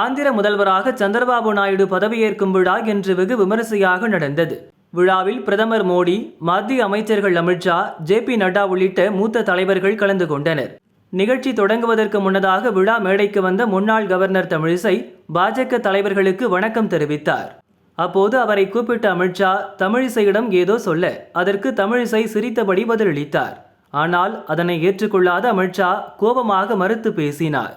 Andhra முதல்வராக சந்திரபாபு நாயுடு பதவியேற்கும் விழா என்று வெகு விமரிசையாக நடந்தது. விழாவில் பிரதமர் மோடி மத்திய அமைச்சர்கள் அமித்ஷா ஜே பி நட்டா உள்ளிட்ட மூத்த தலைவர்கள் கலந்து கொண்டனர். நிகழ்ச்சி தொடங்குவதற்கு முன்னதாக விழா மேடைக்கு வந்த முன்னாள் கவர்னர் தமிழிசை பாஜக தலைவர்களுக்கு வணக்கம் தெரிவித்தார். அப்போது அவரை கூப்பிட்ட அமித்ஷா தமிழிசையிடம் ஏதோ சொல்ல அதற்கு தமிழிசை சிரித்தபடி பதிலளித்தார். ஆனால் அதனை ஏற்றுக்கொள்ளாத அமித்ஷா கோபமாக மறுத்து பேசினார்.